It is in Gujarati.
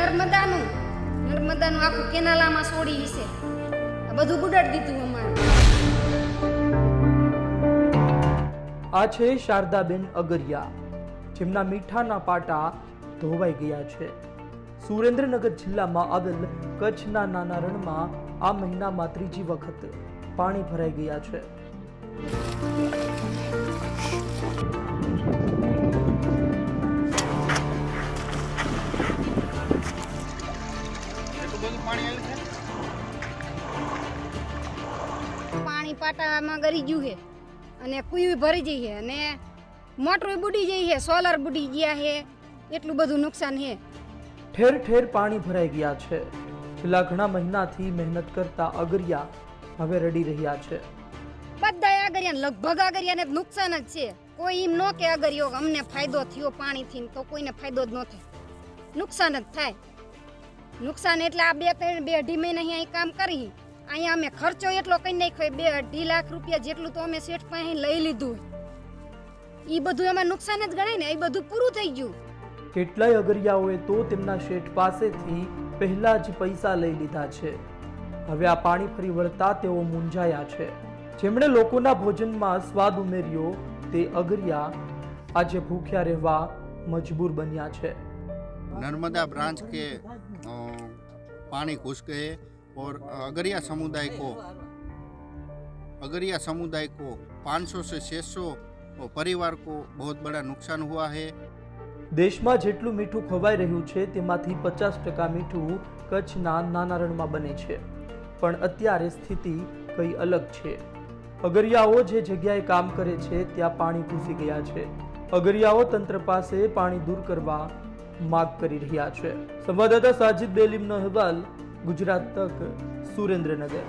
નર્મદાનું નર્મદાનું આખું કેનાલામાં છોડી વિશે બધું ગુડાડી દીધું અમારે. આ છે શારદાબેન અગરિયા, જેમના મીઠાના પાટા ધોવાઈ ગયા છે. સુરેન્દ્રનગર જિલ્લામાં આવેલ કચ્છના નાના રણમાં આ મહિનામાં ત્રીજી વખત પાણી ભરાઈ ગયા છે. પાટામાં ગરી ગયું છે. અને કુયું ભરી જઈ છે. અને મોટરો બુડી જઈ છે સોલર બુડી ગયા છે. એટલું બધું નુકસાન છે. ઠેર ઠેર પાણી ભરાઈ ગયા છે. છેલ્લા ઘણા મહિનાથી મહેનત કરતા અગરિયા હવે રડી રહ્યા છે. બધા અગરિયા લગભગ અગરિયાને નુકસાન જ છે. કોઈ એમ ન કે અગરિયો અમને ફાયદો થયો પાણીથી તો કોઈને ફાયદો જ ન થાય. નુકસાન જ થાય. નુકસાન એટલે આ બે ત્રણ બે અઢી મહિના અહીંયા કામ કરી. અહીંયા અમે ખર્ચો એટલો કંઈ નાખ્યો બે અઢી લાખ રૂપિયા જેટલું તો અમે શેઠ પાસે લઈ લીધું. એ બધું એમાં નુકસાન જ ગણાય ને એ બધું પૂરું થઈ ગયું. કેટલાય અગરિયાઓએ તો તેમના શેઠ પાસેથી પહેલા જ પૈસા લઈ લીધા છે. હવે આ પાણી ફરી વળતા તેઓ મૂંઝાયા છે. જેમણે લોકોના ભોજનમાં સ્વાદ ઉમેર્યો તે અગરિયા આજે ભૂખ્યા રહેવા મજબૂર બન્યા છે. નર્મદા બ્રાન્ચ કે પાણી ખુશ્ક और अगरिया समुदाय को अगरिया समुदाय को 500 से 600 परिवार को बहुत बड़ा नुकसान हुआ है દેશમાં જેટલું મીઠું ખવાઈ રહ્યું છે તેમાંથી પચાસ ટકા મીઠું કચ્છના નાના રણમાં બને છે પણ અત્યારે સ્થિતિ કઈ અલગ છે અગરિયાઓ જે જગ્યાએ કામ કરે છે ત્યાં પાણી ઘૂસી ગયા છે અગરિયાઓ તંત્ર પાસે પાણી દૂર કરવા માગ કરી રહ્યા છે સંવાદદાતા સાજિદ બેલીમનો અહેવાલ ગુજરાત તક સુરેન્દ્રનગર.